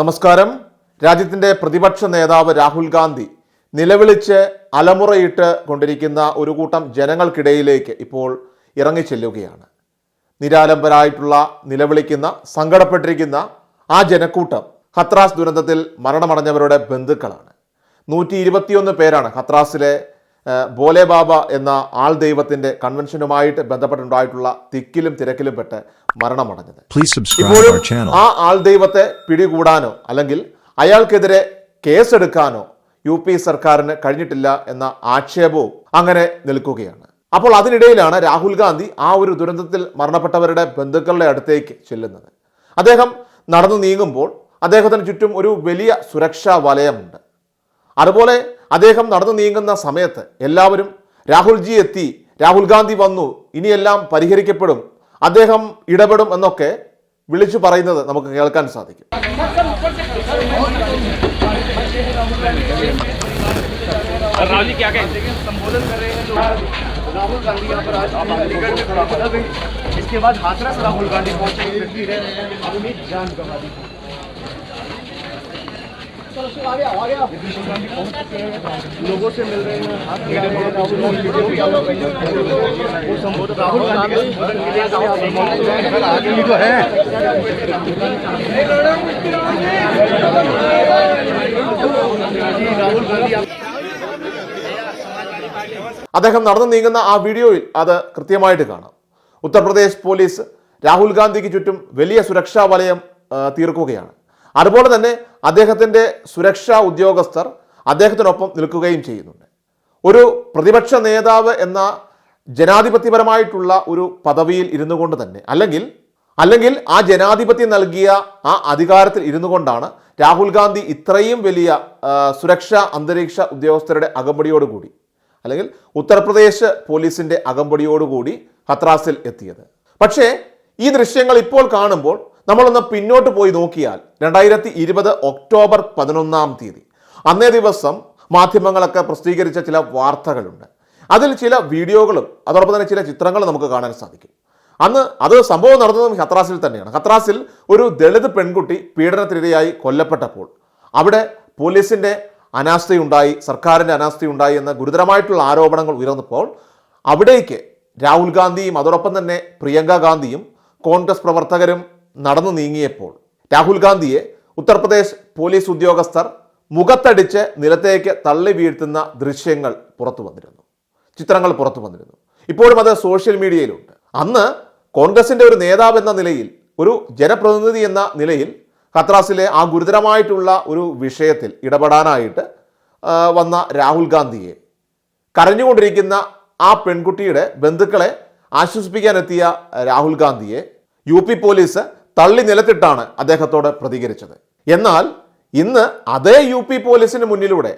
നമസ്കാരം. രാജ്യത്തിന്റെ പ്രതിപക്ഷ നേതാവ് രാഹുൽ ഗാന്ധി നിലവിളിച്ച് അലമുറയിട്ട് കൊണ്ടിരിക്കുന്ന ഒരു കൂട്ടം ജനങ്ങൾക്കിടയിലേക്ക് ഇപ്പോൾ ഇറങ്ങിച്ചെല്ലുകയാണ് നിരാലംബരായിട്ടുള്ള നിലവിളിക്കുന്ന സങ്കടപ്പെട്ടിരിക്കുന്ന ആ ജനക്കൂട്ടം ഹത്രാസ് ദുരന്തത്തിൽ മരണമടഞ്ഞവരുടെ ബന്ധുക്കളാണ്. നൂറ്റി ഇരുപത്തിയൊന്ന് പേരാണ് ഹത്രാസിലെ ബോലെ ബാബ എന്ന ആൾ ദൈവത്തിന്റെ കൺവെൻഷനുമായിട്ട് ബന്ധപ്പെട്ടുണ്ടായിട്ടുള്ള തിക്കിലും തിരക്കിലും പെട്ട് മരണമടഞ്ഞത്. ഇപ്പോഴും ആ ആൾ ദൈവത്തെ പിടികൂടാനോ അല്ലെങ്കിൽ അയാൾക്കെതിരെ കേസെടുക്കാനോ യു പി സർക്കാരിന് കഴിഞ്ഞിട്ടില്ല എന്ന ആക്ഷേപവും അങ്ങനെ നിൽക്കുകയാണ്. അപ്പോൾ അതിനിടയിലാണ് രാഹുൽ ഗാന്ധി ആ ഒരു ദുരന്തത്തിൽ മരണപ്പെട്ടവരുടെ ബന്ധുക്കളുടെ അടുത്തേക്ക് ചെല്ലുന്നത്. അദ്ദേഹം നടന്നു നീങ്ങുമ്പോൾ അദ്ദേഹത്തിന് ചുറ്റും ഒരു വലിയ സുരക്ഷാ വലയമുണ്ട്. അതുപോലെ അദ്ദേഹം നടന്നു നീങ്ങുന്ന സമയത്ത് എല്ലാവരും രാഹുൽജി എത്തി രാഹുൽ ഗാന്ധി വന്നു ഇനിയെല്ലാം പരിഹരിക്കപ്പെടും അദ്ദേഹം ഇടപെടും എന്നൊക്കെ വിളിച്ചു പറയുന്നത് നമുക്ക് കേൾക്കാൻ സാധിക്കും राहुल जी क्या कहें संबोधन कर रहे हैं जो राहुल गांधी यहाँ पर आज अलीगढ़ में पहुंचा गई इसके बाद हाथरस राहुल गांधी पहुंचे फिर भी रह रहे हैं अपनी जान गंवा दी लोगों से मिल रहे हैं हाथ मिला रहे हैं राहुल गांधी वीडियो भी आप लोग वो संबोधन राहुल गांधी के संबोधन के लिए आप आगे ही तो है राहुल गांधी आप അദ്ദേഹം നടന്നു നീങ്ങുന്ന ആ വീഡിയോയിൽ അത് കൃത്യമായിട്ട് കാണാം ഉത്തർപ്രദേശ് പോലീസ് രാഹുൽ ഗാന്ധിക്ക് ചുറ്റും വലിയ സുരക്ഷാ വലയം ആ, തീർക്കുകയാണ് അതുപോലെ തന്നെ അദ്ദേഹത്തിന്റെ സുരക്ഷാ ഉദ്യോഗസ്ഥർ അദ്ദേഹത്തിനൊപ്പം നിൽക്കുകയും ചെയ്യുന്നുണ്ട്. ഒരു പ്രതിപക്ഷ നേതാവ് എന്ന ജനാധിപത്യപരമായിട്ടുള്ള ഒരു പദവിയിൽ ഇരുന്നു കൊണ്ട് തന്നെ അല്ലെങ്കിൽ അല്ലെങ്കിൽ ആ ജനാധിപത്യം നൽകിയ ആ അധികാരത്തിൽ ഇരുന്നു കൊണ്ടാണ് രാഹുൽ ഗാന്ധി ഇത്രയും വലിയ സുരക്ഷാ അന്തരീക്ഷ ഉദ്യോഗസ്ഥരുടെ അകമ്പടിയോടുകൂടി അല്ലെങ്കിൽ ഉത്തർപ്രദേശ് പോലീസിന്റെ അകമ്പടിയോടുകൂടി ഹത്രാസിൽ എത്തിയത്. പക്ഷേ ഈ ദൃശ്യങ്ങൾ ഇപ്പോൾ കാണുമ്പോൾ നമ്മളൊന്ന് പിന്നോട്ട് പോയി നോക്കിയാൽ രണ്ടായിരത്തി ഇരുപത് ഒക്ടോബർ പതിനൊന്നാം തീയതി. അന്നേ ദിവസം മാധ്യമങ്ങളൊക്കെ പ്രസിദ്ധീകരിച്ച ചില വാർത്തകളുണ്ട്. അതിൽ ചില വീഡിയോകളും അതോടൊപ്പം തന്നെ ചില ചിത്രങ്ങളും നമുക്ക് കാണാൻ സാധിക്കും. അന്ന് അത് സംഭവം നടന്നതും ഹത്രാസിൽ തന്നെയാണ്. ഹത്രാസിൽ ഒരു ദളിത് പെൺകുട്ടി പീഡനത്തിനിരയായി കൊല്ലപ്പെട്ടപ്പോൾ അവിടെ പോലീസിന്റെ അനാസ്ഥയുണ്ടായി സർക്കാരിന്റെ അനാസ്ഥയുണ്ടായി എന്ന ഗുരുതരമായിട്ടുള്ള ആരോപണങ്ങൾ ഉയർന്നപ്പോൾ അവിടേക്ക് രാഹുൽ ഗാന്ധിയും അതോടൊപ്പം തന്നെ പ്രിയങ്ക ഗാന്ധിയും കോൺഗ്രസ് പ്രവർത്തകരും നടന്നു നീങ്ങിയപ്പോൾ രാഹുൽ ഗാന്ധിയെ ഉത്തർപ്രദേശ് പോലീസ് ഉദ്യോഗസ്ഥർ മുഖത്തടിച്ച് നിലത്തേക്ക് തള്ളി വീഴ്ത്തുന്ന ദൃശ്യങ്ങൾ പുറത്തു വന്നിരുന്നു. ചിത്രങ്ങൾ പുറത്തു വന്നിരുന്നു. ഇപ്പോഴും അത് സോഷ്യൽ മീഡിയയിലുണ്ട്. അന്ന് കോൺഗ്രസിന്റെ ഒരു നേതാവ് എന്ന നിലയിൽ ഒരു ജനപ്രതിനിധി എന്ന നിലയിൽ ഖത്രാസിലെ ആ ഗുരുതരമായിട്ടുള്ള ഒരു വിഷയത്തിൽ ഇടപെടാനായിട്ട് വന്ന രാഹുൽ ഗാന്ധിയെ കരഞ്ഞുകൊണ്ടിരിക്കുന്ന ആ പെൺകുട്ടിയുടെ ബന്ധുക്കളെ ആശ്വസിപ്പിക്കാനെത്തിയ രാഹുൽ ഗാന്ധിയെ യു പി പോലീസ് തള്ളി നിലത്തിട്ടാണ് അദ്ദേഹത്തോട് പ്രതികരിച്ചത്. എന്നാൽ ഇന്ന് അതേ യു പി പോലീസിന് മുന്നിലൂടെ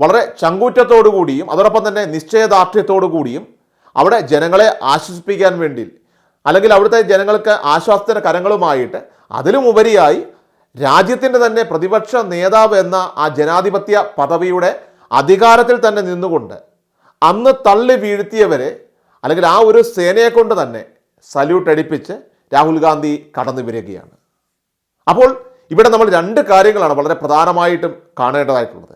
വളരെ ചങ്കൂറ്റത്തോടുകൂടിയും അതോടൊപ്പം തന്നെ നിശ്ചയദാർഢ്യത്തോടു കൂടിയും അവിടെ ജനങ്ങളെ ആശ്വസിപ്പിക്കാൻ വേണ്ടി അല്ലെങ്കിൽ അവിടുത്തെ ജനങ്ങൾക്ക് ആശ്വാസത്തിന് കരങ്ങളുമായിട്ട് അതിലുമുപരിയായി രാജ്യത്തിന്റെ തന്നെ പ്രതിപക്ഷ നേതാവ് എന്ന ആ ജനാധിപത്യ പദവിയുടെ അധികാരത്തിൽ തന്നെ നിന്നുകൊണ്ട് അന്ന് തള്ളി വീഴ്ത്തിയവരെ അല്ലെങ്കിൽ ആ ഒരു സേനയെ കൊണ്ട് തന്നെ സല്യൂട്ട് അടിപ്പിച്ച് രാഹുൽ ഗാന്ധി കടന്നു വരികയാണ് അപ്പോൾ ഇവിടെ നമ്മൾ രണ്ട് കാര്യങ്ങളാണ് വളരെ പ്രധാനമായിട്ടും കാണേണ്ടതായിട്ടുള്ളത്.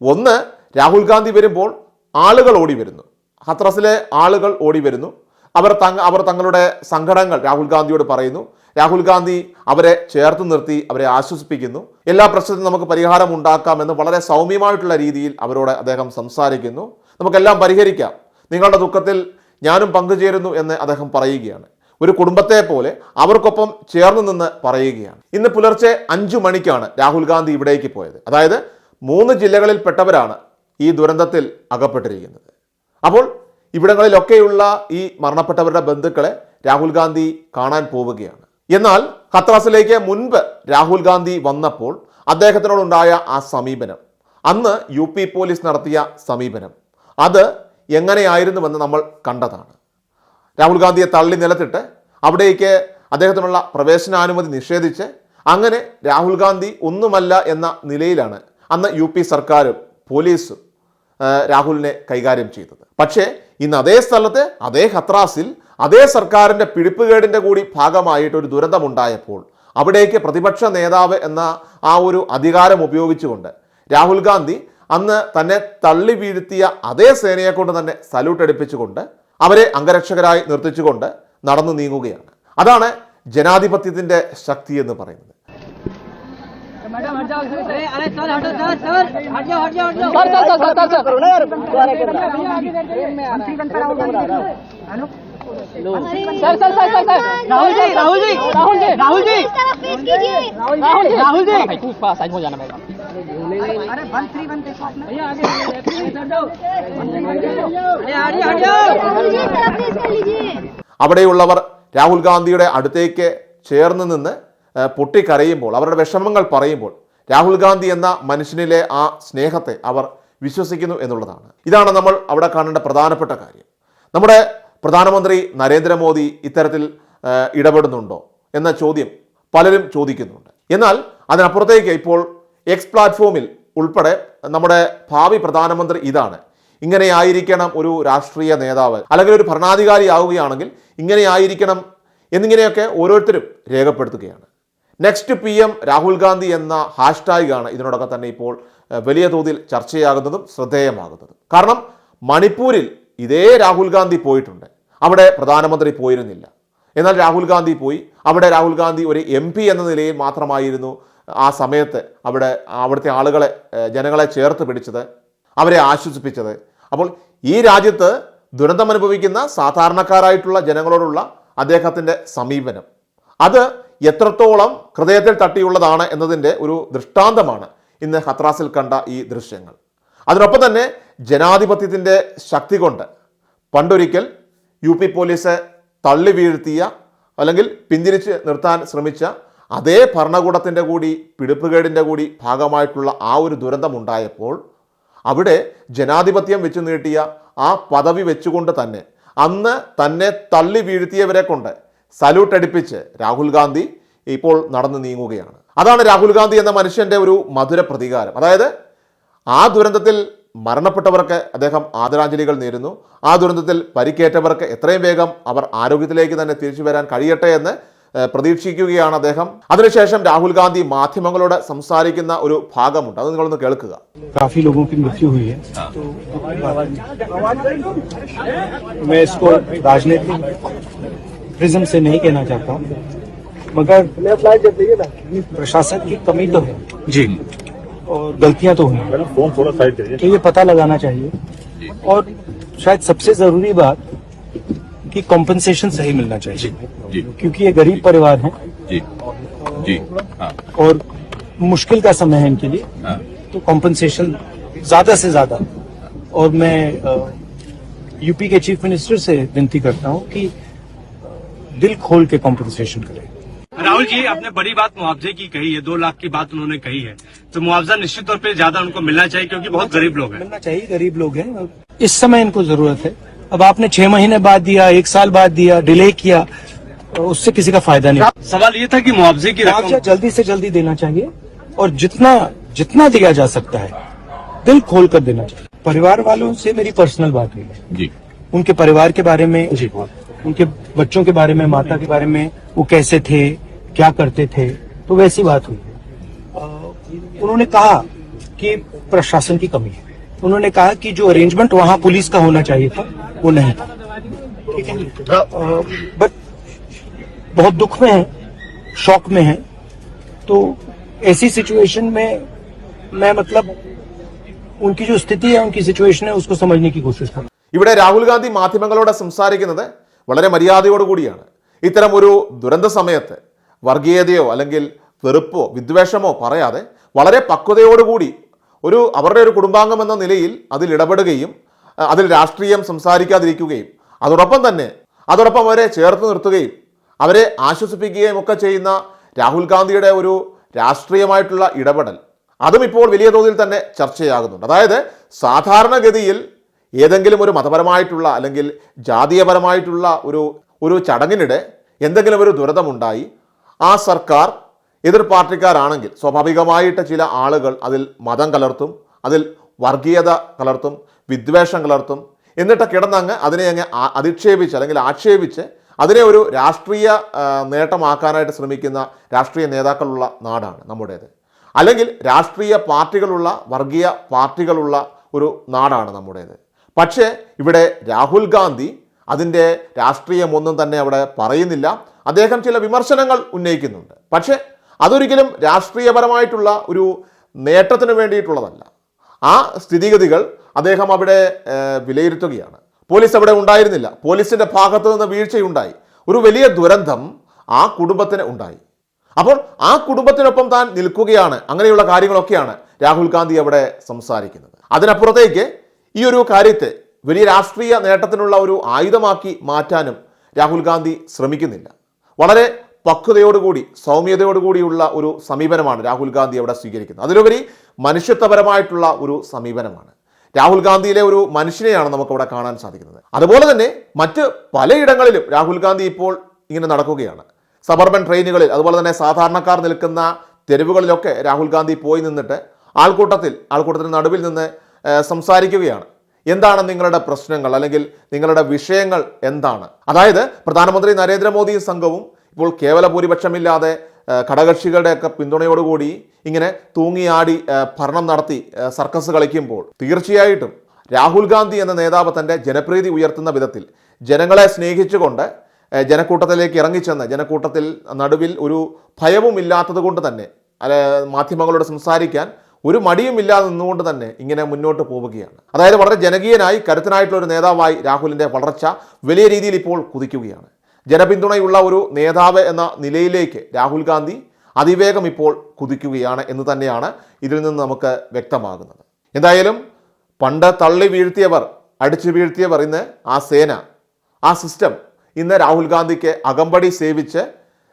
ഒന്ന് രാഹുൽ ഗാന്ധി വരുമ്പോൾ ആളുകൾ ഓടി വരുന്നു. ഹത്രസിലെ ആളുകൾ ഓടി വരുന്നു. അവർ തങ്ങ അവർ തങ്ങളുടെ സംഘടനകൾ രാഹുൽ ഗാന്ധിയോട് പറയുന്നു. രാഹുൽ ഗാന്ധി അവരെ ചേർത്ത് നിർത്തി അവരെ ആശ്വസിപ്പിക്കുന്നു. എല്ലാ പ്രശ്നത്തിനും നമുക്ക് പരിഹാരം ഉണ്ടാക്കാമെന്ന് വളരെ സൗമ്യമായിട്ടുള്ള രീതിയിൽ അവരോട് അദ്ദേഹം സംസാരിക്കുന്നു. നമുക്കെല്ലാം പരിഹരിക്കാം. നിങ്ങളുടെ ദുഃഖത്തിൽ ഞാനും പങ്കുചേരുന്നു എന്ന് അദ്ദേഹം പറയുകയാണ്. ഒരു കുടുംബത്തെ പോലെ അവർക്കൊപ്പം ചേർന്ന് നിന്ന് പറയുകയാണ്. ഇന്ന് പുലർച്ചെ അഞ്ചു മണിക്കാണ് രാഹുൽ ഗാന്ധി ഇവിടേക്ക് പോയത്. അതായത് മൂന്ന് ജില്ലകളിൽപ്പെട്ടവരാണ് ഈ ദുരന്തത്തിൽ അകപ്പെട്ടിരിക്കുന്നത്. അപ്പോൾ ഇവിടങ്ങളിലൊക്കെയുള്ള ഈ മരണപ്പെട്ടവരുടെ ബന്ധുക്കളെ രാഹുൽ ഗാന്ധി കാണാൻ പോവുകയാണ്. എന്നാൽ ഹത്രാസിലേക്ക് മുൻപ് രാഹുൽ ഗാന്ധി വന്നപ്പോൾ അദ്ദേഹത്തിനോടുണ്ടായ ആ സമീപനം അന്ന് യു പോലീസ് നടത്തിയ സമീപനം അത് എങ്ങനെയായിരുന്നുവെന്ന് നമ്മൾ കണ്ടതാണ്. രാഹുൽ ഗാന്ധിയെ തള്ളി നിലത്തിട്ട് അവിടേക്ക് അദ്ദേഹത്തിനുള്ള പ്രവേശനാനുമതി നിഷേധിച്ച് അങ്ങനെ രാഹുൽ ഗാന്ധി ഒന്നുമല്ല എന്ന നിലയിലാണ് അന്ന് യു പി സർക്കാരും പോലീസും രാഹുലിനെ കൈകാര്യം ചെയ്തത്. പക്ഷേ ഇന്ന് അതേ സ്ഥലത്ത് അതേ ഹത്രാസിൽ അതേ സർക്കാരിന്റെ പിടിപ്പുകേടിന്റെ കൂടി ഭാഗമായിട്ട് ഒരു ദുരന്തമുണ്ടായപ്പോൾ അവിടേക്ക് പ്രതിപക്ഷ നേതാവ് എന്ന ആ ഒരു അധികാരം ഉപയോഗിച്ചുകൊണ്ട് രാഹുൽ ഗാന്ധി അന്ന് തന്നെ തള്ളി വീഴ്ത്തിയ അതേ സേനയെ കൊണ്ട് തന്നെ സല്യൂട്ട് എടുപ്പിച്ചുകൊണ്ട് അവരെ അംഗരക്ഷകരായി നിർത്തിച്ചുകൊണ്ട് നടന്നു നീങ്ങുകയാണ് അതാണ് ജനാധിപത്യത്തിന്റെ ശക്തി എന്ന് പറയുന്നത് मैडम हट जाओ अरे अरे सर हटो सर सर हट जाओ हट जाओ हट जाओ सर सर सर सर करो ना यार sir sir sir sir Rahul ji Rahul ji Rahul ji Rahul ji तरफ पेश कीजिए राहुल जी राहुल जी तू पास साइड हो जाना पड़ेगा अरे वन थ्री वन भैया आगे हट जाओ अरे हट जाओ हट जाओ राहुल जी तरफ पेश कर लीजिए അവിടെയുള്ളവർ രാഹുൽ ഗാന്ധിയുടെ അടുത്തേക്ക് ചേർന്ന് നിന്ന് ഏഹ്, പൊട്ടിക്കരയുമ്പോൾ അവരുടെ വിഷമങ്ങൾ പറയുമ്പോൾ രാഹുൽ ഗാന്ധി എന്ന മനുഷ്യനിലെ ആ സ്നേഹത്തെ അവർ വിശ്വസിക്കുന്നു എന്നുള്ളതാണ് ഇതാണ് നമ്മൾ അവിടെ കാണേണ്ട പ്രധാനപ്പെട്ട കാര്യം നമ്മുടെ പ്രധാനമന്ത്രി നരേന്ദ്രമോദി ഇത്തരത്തിൽ ഏഹ്, ഇടപെടുന്നുണ്ടോ എന്ന ചോദ്യം പലരും ചോദിക്കുന്നുണ്ട് എന്നാൽ അതിനപ്പുറത്തേക്ക് ഇപ്പോൾ എക്സ് പ്ലാറ്റ്ഫോമിൽ ഉൾപ്പെടെ നമ്മുടെ ഭാവി പ്രധാനമന്ത്രി ഇതാണ്. ഇങ്ങനെ ആയിരിക്കണം ഒരു രാഷ്ട്രീയ നേതാവ് അല്ലെങ്കിൽ ഒരു ഭരണാധികാരി ആവുകയാണെങ്കിൽ ഇങ്ങനെയായിരിക്കണം എന്നിങ്ങനെയൊക്കെ ഓരോരുത്തരും രേഖപ്പെടുത്തുകയാണ്. Next P M Rahul Gandhi എന്ന ഹാഷ്ടാഗാണ് ഇതിനോടൊക്കെ തന്നെ ഇപ്പോൾ വലിയ തോതിൽ ചർച്ചയാകുന്നതും ശ്രദ്ധേയമാകുന്നതും. കാരണം മണിപ്പൂരിൽ ഇതേ രാഹുൽ ഗാന്ധി പോയിട്ടുണ്ട്. അവിടെ പ്രധാനമന്ത്രി പോയിരുന്നില്ല. എന്നാൽ രാഹുൽ ഗാന്ധി പോയി. അവിടെ രാഹുൽ ഗാന്ധി ഒരു എം എന്ന നിലയിൽ മാത്രമായിരുന്നു ആ സമയത്ത് അവിടെ അവിടുത്തെ ആളുകളെ ജനങ്ങളെ ചേർത്ത് പിടിച്ചത് അവരെ ആശ്വസിപ്പിച്ചത്. അപ്പോൾ ഈ രാജ്യത്ത് ദുരന്തമനുഭവിക്കുന്ന സാധാരണക്കാരായിട്ടുള്ള ജനങ്ങളോടുള്ള അദ്ദേഹത്തിന്റെ സമീപനം. അത് എത്രത്തോളം ഹൃദയത്തിൽ തട്ടിയുള്ളതാണ് എന്നതിന്റെ ഒരു ദൃഷ്ടാന്തമാണ് ഇന്ന് ഹത്രാസിൽ കണ്ട ഈ ദൃശ്യങ്ങൾ. അതിനൊപ്പം തന്നെ ജനാധിപത്യത്തിന്റെ ശക്തി കൊണ്ട് പണ്ടൊരിക്കൽ യു പി പോലീസ് തള്ളി വീഴ്ത്തിയ അല്ലെങ്കിൽ പിന്തിരിച്ച് നിർത്താൻ ശ്രമിച്ച അതേ ഭരണകൂടത്തിന്റെ കൂടി പിടിപ്പുകേടിന്റെ കൂടി ഭാഗമായിട്ടുള്ള ആ ഒരു ദുരന്തമുണ്ടായപ്പോൾ അവിടെ ജനാധിപത്യം വെച്ച് നീട്ടിയ ആ പദവി വെച്ചുകൊണ്ട് തന്നെ അന്ന് തന്നെ തള്ളി വീഴ്ത്തിയവരെ കൊണ്ട് സല്യൂട്ട് അടിപ്പിച്ച് രാഹുൽ ഗാന്ധി ഇപ്പോൾ നടന്നു നീങ്ങുകയാണ്. അതാണ് രാഹുൽ ഗാന്ധി എന്ന മനുഷ്യന്റെ ഒരു മധുര പ്രതികാരം. അതായത് ആ ദുരന്തത്തിൽ മരണപ്പെട്ടവർക്ക് അദ്ദേഹം ആദരാഞ്ജലികൾ നേരുന്നു. ആ ദുരന്തത്തിൽ പരിക്കേറ്റവർക്ക് എത്രയും വേഗം അവർ ആരോഗ്യത്തിലേക്ക് തന്നെ തിരിച്ചു വരാൻ കഴിയട്ടെ എന്ന് പ്രതീക്ഷിക്കുകയാണ് അദ്ദേഹം അതിനുശേഷം രാഹുൽ ഗാന്ധി മാധ്യമങ്ങളോട് സംസാരിക്കുന്ന ഒരു ഭാഗമുണ്ട് അത് നിങ്ങളൊന്ന് കേൾക്കുക काफी लोगों की मृत्यु हुई है तो मैं इसको राजनीतिक प्रिज्म से नहीं कहना चाहता हूँ मगर प्रशासन की कमी तो है जी और गलतियां तो हुई हैं। फोन थोड़ा साइड करिए तो ये पता लगाना चाहिए और शायद सबसे जरूरी बात कि कॉम्पनसेशन सही मिलना चाहिए। जी जी, क्योंकि ये गरीब परिवार है। जी जी हाँ। और मुश्किल का समय है इनके लिए। हाँ। तो कॉम्पनसेशन ज़्यादा से ज़्यादा। और मैं यूपी के चीफ मिनिस्टर से विनती करता हूँ कि दिल खोल के कॉम्पनसेशन करें। राहुल जी आपने बड़ी बात मुआवजे की कही है। दो लाख की बात उन्होंने कही है। तो मुआवजा निश्चित तौर पे ज़्यादा उनको मिलना चाहिए क्योंकि बहुत गरीब लोग हैं। मिलना चाहिए गरीब लोग हैं। इस समय इनको ज़रूरत है। अब आपने छह महीने बाद दिया एक साल बाद दिया डिले किया उससे किसी का फ़ायदा नहीं। सवाल ये था कि मुआवजे की मुआवजा जल्दी से जल्दी देना चाहिए और जितना जितना दिया जा सकता है दिल खोल कर देना चाहिए। परिवार वालों से मेरी पर्सनल बात हुई है। जी। उनके परिवार के बारे में जी उनके बच्चों के बारे में माता के बारे में वो कैसे थे क्या करते थे तो वैसी बात हुई उन्होंने कहा कि प्रशासन की कमी है। उन्होंने कहा कि जो अरेंजमेंट वहाँ पुलिस का होना चाहिए था वो नहीं था ठीक है बट बहुत दुख में है शौक में है तो ऐसी सिचुएशन में मैं मतलब उनकी जो स्थिति है उनकी सिचुएशन है उसको समझने की कोशिश करूँ ഇവിടെ രാഹുൽ ഗാന്ധി മാധ്യമങ്ങളോട് സംസാരിക്കുന്നത് വളരെ മര്യാദയോടുകൂടിയാണ് ഇത്തരം ഒരു ദുരന്ത സമയത്ത് വർഗീയതയോ അല്ലെങ്കിൽ വെറുപ്പോ വിദ്വേഷമോ പറയാതെ വളരെ പക്വതയോടുകൂടി ഒരു അവരുടെ ഒരു കുടുംബാംഗം എന്ന നിലയിൽ അതിൽ ഇടപെടുകയും അഹ് അതിൽ രാഷ്ട്രീയം സംസാരിക്കാതിരിക്കുകയും അതോടൊപ്പം തന്നെ അതോടൊപ്പം അവരെ ചേർത്ത് നിർത്തുകയും അവരെ ആശ്വസിപ്പിക്കുകയും ഒക്കെ ചെയ്യുന്ന രാഹുൽ ഗാന്ധിയുടെ ഒരു രാഷ്ട്രീയമായിട്ടുള്ള ഇടപെടൽ. അതും ഇപ്പോൾ വലിയ തോതിൽ തന്നെ ചർച്ചയാകുന്നുണ്ട്. അതായത് സാധാരണഗതിയിൽ ഏതെങ്കിലും ഒരു മതപരമായിട്ടുള്ള അല്ലെങ്കിൽ ജാതീയപരമായിട്ടുള്ള ഒരു ഒരു ചടങ്ങിനിടെ എന്തെങ്കിലും ഒരു ദുരിതമുണ്ടായി ആ സർക്കാർ എതിർ പാർട്ടിക്കാരാണെങ്കിൽ സ്വാഭാവികമായിട്ട് ചില ആളുകൾ അതിൽ മതം കലർത്തും അതിൽ വർഗീയത കലർത്തും വിദ്വേഷം കലർത്തും. എന്നിട്ട് കിടന്നങ്ങ് അതിനെ അങ്ങ് അധിക്ഷേപിച്ച് അല്ലെങ്കിൽ ആക്ഷേപിച്ച് അതിനെ ഒരു രാഷ്ട്രീയ നേട്ടമാക്കാനായിട്ട് ശ്രമിക്കുന്ന രാഷ്ട്രീയ നേതാക്കളുള്ള നാടാണ് നമ്മുടേത്. അല്ലെങ്കിൽ രാഷ്ട്രീയ പാർട്ടികളുള്ള വർഗീയ പാർട്ടികളുള്ള ഒരു നാടാണ് നമ്മുടേത്. പക്ഷേ ഇവിടെ രാഹുൽ ഗാന്ധി അതിന്റെ രാഷ്ട്രീയമൊന്നും തന്നെ അവിടെ പറയുന്നില്ല. അദ്ദേഹം ചില വിമർശനങ്ങൾ ഉന്നയിക്കുന്നുണ്ട്. പക്ഷേ അതൊരിക്കലും രാഷ്ട്രീയപരമായിട്ടുള്ള ഒരു നേട്ടത്തിന് വേണ്ടിയിട്ടുള്ളതല്ല. ആ സ്ഥിതിഗതികൾ അദ്ദേഹം അവിടെ വിലയിരുത്തുകയാണ്. പോലീസ് അവിടെ ഉണ്ടായിരുന്നില്ല. പോലീസിന്റെ ഭാഗത്തു നിന്ന് വീഴ്ചയുണ്ടായി. ഒരു വലിയ ദുരന്തം ആ കുടുംബത്തിന് ഉണ്ടായി. അപ്പോൾ ആ കുടുംബത്തിനൊപ്പം താൻ നിൽക്കുകയാണ്. അങ്ങനെയുള്ള കാര്യങ്ങളൊക്കെയാണ് രാഹുൽ ഗാന്ധി അവിടെ സംസാരിക്കുന്നത്. അതിനപ്പുറത്തേക്ക് ഈ ഒരു കാര്യത്തെ വലിയ രാഷ്ട്രീയ നേട്ടത്തിനുള്ള ഒരു ആയുധമാക്കി മാറ്റാനും രാഹുൽ ഗാന്ധി ശ്രമിക്കുന്നില്ല. വളരെ പക്വതയോടുകൂടി സൗമ്യതയോടുകൂടിയുള്ള ഒരു സമീപനമാണ് രാഹുൽ ഗാന്ധി അവിടെ സ്വീകരിക്കുന്നത്. അതിലുപരി മനുഷ്യത്വപരമായിട്ടുള്ള ഒരു സമീപനമാണ്. രാഹുൽ ഗാന്ധിയിലെ ഒരു മനുഷ്യനെയാണ് നമുക്കവിടെ കാണാൻ സാധിക്കുന്നത്. അതുപോലെ തന്നെ മറ്റ് പലയിടങ്ങളിലും രാഹുൽ ഗാന്ധി ഇപ്പോൾ ഇങ്ങനെ നടക്കുകയാണ്. സബർബൻ ട്രെയിനുകളിൽ അതുപോലെ തന്നെ സാധാരണക്കാർ നിൽക്കുന്ന തെരുവുകളിലൊക്കെ രാഹുൽ ഗാന്ധി പോയി നിന്നിട്ട് ആൾക്കൂട്ടത്തിൽ ആൾക്കൂട്ടത്തിന് നടുവിൽ നിന്ന് സംസാരിക്കുകയാണ്. എന്താണ് നിങ്ങളുടെ പ്രശ്നങ്ങൾ? അല്ലെങ്കിൽ നിങ്ങളുടെ വിഷയങ്ങൾ എന്താണ്? അതായത് പ്രധാനമന്ത്രി നരേന്ദ്രമോദിയും സംഘവും ഇപ്പോൾ കേവല ഭൂരിപക്ഷമില്ലാതെ ഘടകക്ഷികളുടെയൊക്കെ പിന്തുണയോടുകൂടി ഇങ്ങനെ തൂങ്ങിയാടി ഭരണം നടത്തി സർക്കസ് കളിക്കുമ്പോൾ തീർച്ചയായിട്ടും രാഹുൽ ഗാന്ധി എന്ന നേതാവ് തന്റെ ജനപ്രീതി ഉയർത്തുന്ന വിധത്തിൽ ജനങ്ങളെ സ്നേഹിച്ചുകൊണ്ട് ജനക്കൂട്ടത്തിലേക്ക് ഇറങ്ങിച്ചെന്ന് ജനക്കൂട്ടത്തിൽ നടുവിൽ ഒരു ഭയവും ഇല്ലാത്തത് കൊണ്ട് തന്നെ അല്ലെ മാധ്യമങ്ങളോട് സംസാരിക്കാൻ ഒരു മടിയും ഇല്ലാതെ നിന്നുകൊണ്ട് തന്നെ ഇങ്ങനെ മുന്നോട്ട് പോവുകയാണ്. അതായത് വളരെ ജനകീയനായി കരുത്തനായിട്ടുള്ള ഒരു നേതാവായി രാഹുലിന്റെ വളർച്ച വലിയ രീതിയിൽ ഇപ്പോൾ കുതിക്കുകയാണ്. ജനപിന്തുണയുള്ള ഒരു നേതാവ് എന്ന നിലയിലേക്ക് രാഹുൽ ഗാന്ധി അതിവേഗം ഇപ്പോൾ കുതിക്കുകയാണ് എന്ന് തന്നെയാണ് ഇതിൽ നിന്ന് നമുക്ക് വ്യക്തമാകുന്നത്. എന്തായാലും പണ്ട് തള്ളി വീഴ്ത്തിയവർ അടിച്ചു വീഴ്ത്തിയവർ ഇന്ന് ആ സേന ആ സിസ്റ്റം ഇന്ന് രാഹുൽ ഗാന്ധിക്ക് അകമ്പടി സേവിച്ച്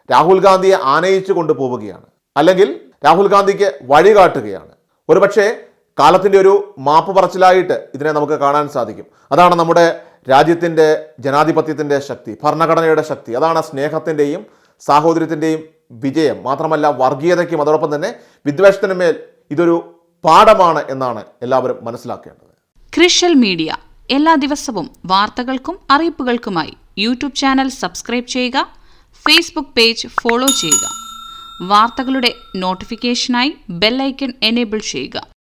രാഹുൽ ഗാന്ധിയെ ആനയിച്ചു കൊണ്ടുപോവുകയാണ്. അല്ലെങ്കിൽ രാഹുൽ ഗാന്ധിക്ക് വഴി കാട്ടുകയാണ്. ഒരുപക്ഷെ കാലത്തിന്റെ ഒരു മാപ്പ് പറച്ചിലായിട്ട് ഇതിനെ നമുക്ക് കാണാൻ സാധിക്കും. അതാണ് നമ്മുടെ രാജ്യത്തിന്റെ ജനാധിപത്യത്തിന്റെ ശക്തി ഭരണഘടനയുടെ ശക്തി അതാണ് സ്നേഹത്തിന്റെയും സാഹോദര്യത്തിന്റെയും വിജയം. മാത്രമല്ല വർഗീയതയ്ക്കും അതോടൊപ്പം തന്നെ വിദ്വേഷത്തിനുമേൽ ഇതൊരു പാഠമാണ് എന്നാണ് എല്ലാവരും മനസ്സിലാക്കേണ്ടത്. Crucial media. എല്ലാ ദിവസവും വാർത്തകൾക്കും അറിയിപ്പുകൾക്കുമായി യൂട്യൂബ് ചാനൽ സബ്സ്ക്രൈബ് ചെയ്യുക ഫേസ്ബുക്ക് പേജ് ഫോളോ ചെയ്യുക. വാർത്തകളുടെ നോട്ടിഫിക്കേഷനായി ബെല്ലൈക്കൺ എനേബിൾ ചെയ്യുക.